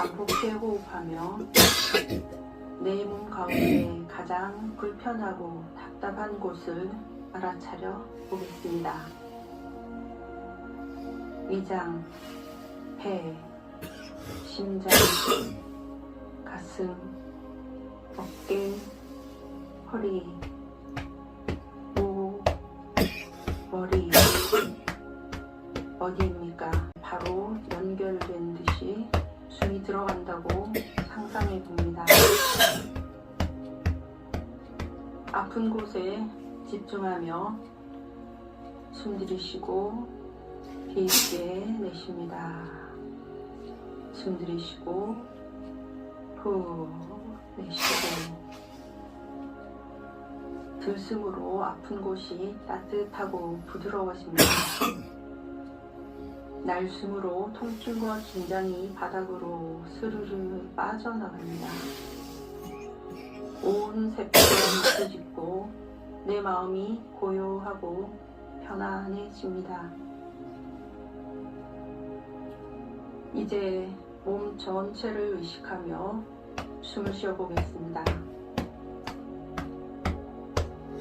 반복해 호흡하며 내 몸 가운데 가장 불편하고 답답한 곳을 알아차려 보겠습니다. 위장, 배, 심장, 가슴, 어깨, 허리, 목, 머리, 어디 상상해 봅니다. 아픈 곳에 집중하며 숨 들이쉬고 깊게 내쉽니다. 숨 들이쉬고 후 내쉬고 들숨으로 아픈 곳이 따뜻하고 부드러워집니다. 날숨으로 통증과 긴장이 바닥으로 스르르 빠져나갑니다. 온 세포가 미쳐짓고 내 마음이 고요하고 편안해집니다. 이제 몸 전체를 의식하며 숨을 쉬어보겠습니다.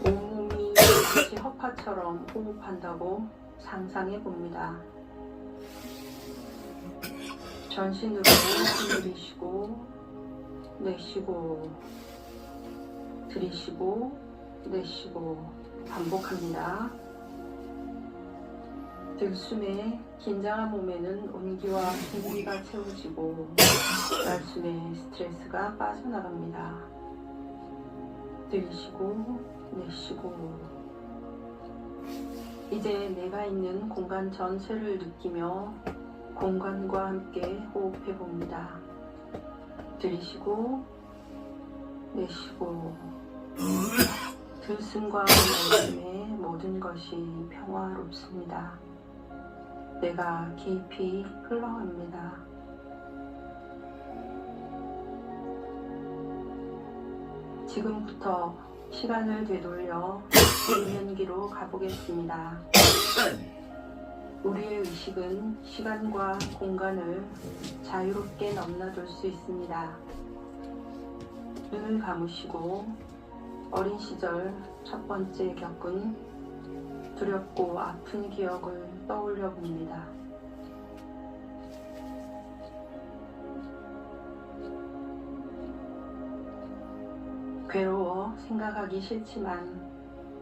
온몸이 마치 허파처럼 호흡한다고 상상해 봅니다. 전신으로 숨 들이쉬고 내쉬고 들이쉬고 내쉬고 반복합니다. 들숨에 긴장한 몸에는 온기와 생기가 채워지고 날숨에 스트레스가 빠져나갑니다. 들이쉬고 내쉬고 이제 내가 있는 공간 전체를 느끼며 공간과 함께 호흡해 봅니다. 들이쉬고 내쉬고 들숨과 날숨의 모든 것이 평화롭습니다. 내가 깊이 흘러갑니다. 지금부터 시간을 되돌려 일년기로 가보겠습니다. 우리의 의식은 시간과 공간을 자유롭게 넘나들 수 있습니다. 눈을 감으시고 어린 시절 첫 번째 겪은 두렵고 아픈 기억을 떠올려 봅니다. 괴로워 생각하기 싫지만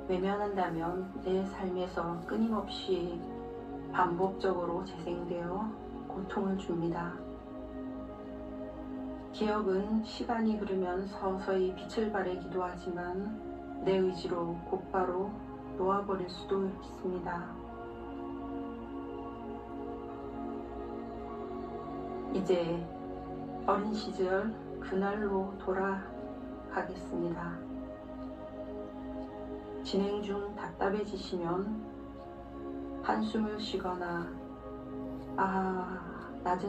외면한다면 내 삶에서 끊임없이 반복적으로 재생되어 고통을 줍니다. 기억은 시간이 흐르면 서서히 빛을 발하기도 하지만 내 의지로 곧바로 놓아버릴 수도 있습니다. 이제 어린 시절 그날로 돌아가겠습니다. 진행 중 답답해지시면 한숨을 쉬거나 아, 낮은